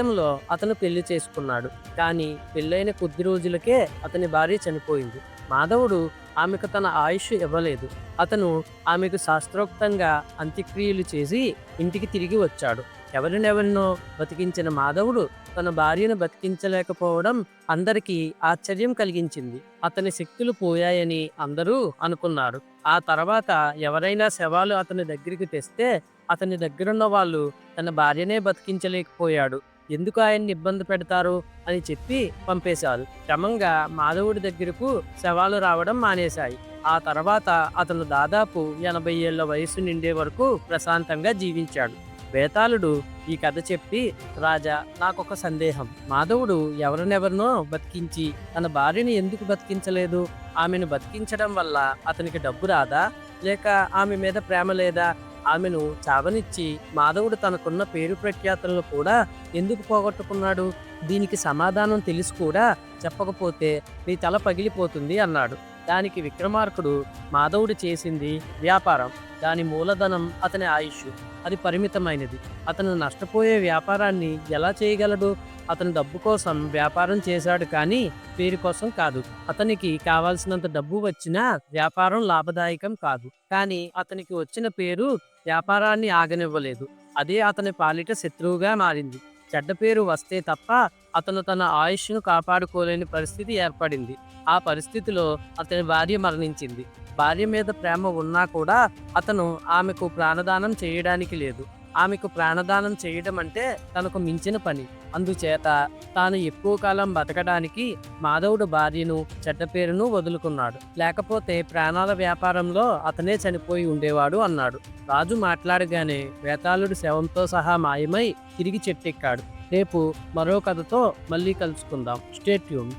సమయంలో అతను పెళ్ళి చేసుకున్నాడు. కానీ పెళ్ళైన కొద్ది రోజులకే అతని భార్య చనిపోయింది. మాధవుడు ఆమెకు తన ఆయుష్ ఇవ్వలేదు. అతను ఆమెకు శాస్త్రోక్తంగా అంత్యక్రియలు చేసి ఇంటికి తిరిగి వచ్చాడు. ఎవరినెవరినో బతికించిన మాధవుడు తన భార్యను బతికించలేకపోవడం అందరికీ ఆశ్చర్యం కలిగించింది. అతని శక్తులు పోయాయని అందరూ అనుకున్నారు. ఆ తర్వాత ఎవరైనా శవాలు అతని దగ్గరికి తెస్తే అతని దగ్గరున్న వాళ్ళు తన భార్యనే బతికించలేకపోయాడు. ఎందుకు ఆయన్ని ఇబ్బంది పెడతారు అని చెప్పి పంపేశారు. క్రమంగా మాధవుడి దగ్గరకు శవాలు రావడం మానేశాయి. ఆ తర్వాత అతను దాదాపు ఎనభై ఏళ్ళ వయసు నిండే వరకు ప్రశాంతంగా జీవించాడు. వేతాళుడు ఈ కథ చెప్పి రాజా నాకొక సందేహం. మాధవుడు ఎవరినెవరినో బతికించి తన భార్యని ఎందుకు బతికించలేదు? ఆమెను బతికించడం వల్ల అతనికి డబ్బు రాదా? లేక ఆమె మీద ప్రేమ లేదా? ఆమెను చావనిచ్చి మాధవుడు తనకున్న పేరు ప్రఖ్యాతలను కూడా ఎందుకు పోగొట్టుకున్నాడు? దీనికి సమాధానం తెలిసి కూడా చెప్పకపోతే నీ తల పగిలిపోతుంది అన్నాడు. దానికి విక్రమార్కుడు మాధవుడు చేసింది వ్యాపారం. దాని మూలధనం అతని ఆయుష్. అది పరిమితమైనది. అతను నష్టపోయే వ్యాపారాన్ని ఎలా చేయగలడు? అతను డబ్బు కోసం వ్యాపారం చేశాడు కానీ పేరు కోసం కాదు. అతనికి కావాల్సినంత డబ్బు వచ్చినా వ్యాపారం లాభదాయకం కాదు. కానీ అతనికి వచ్చిన పేరు వ్యాపారాన్ని ఆగనివ్వలేదు. అదే అతని పాలిట శత్రువుగా మారింది. చెడ్డ పేరు వస్తే తప్ప అతను తన ఆయుష్ను కాపాడుకోలేని పరిస్థితి ఏర్పడింది. ఆ పరిస్థితిలో అతని భార్య మరణించింది. భార్య మీద ప్రేమ ఉన్నా కూడా అతను ఆమెకు ప్రాణదానం చేయడానికి లేదు. ఆమెకు ప్రాణదానం చేయడం అంటే తనకు మించిన పని. అందుచేత తాను ఎక్కువ కాలం బతకడానికి మాధవుడు భార్యను చెడ్డ పేరును వదులుకున్నాడు. లేకపోతే ప్రాణాల వ్యాపారంలో అతనే చనిపోయి ఉండేవాడు అన్నాడు. రాజు మాట్లాడగానే వేతాళుడు శవంతో సహా మాయమై తిరిగి చెట్టెక్కాడు. రేపు మరో కథతో మళ్ళీ కలుసుకుందాం. స్టేట్యూన్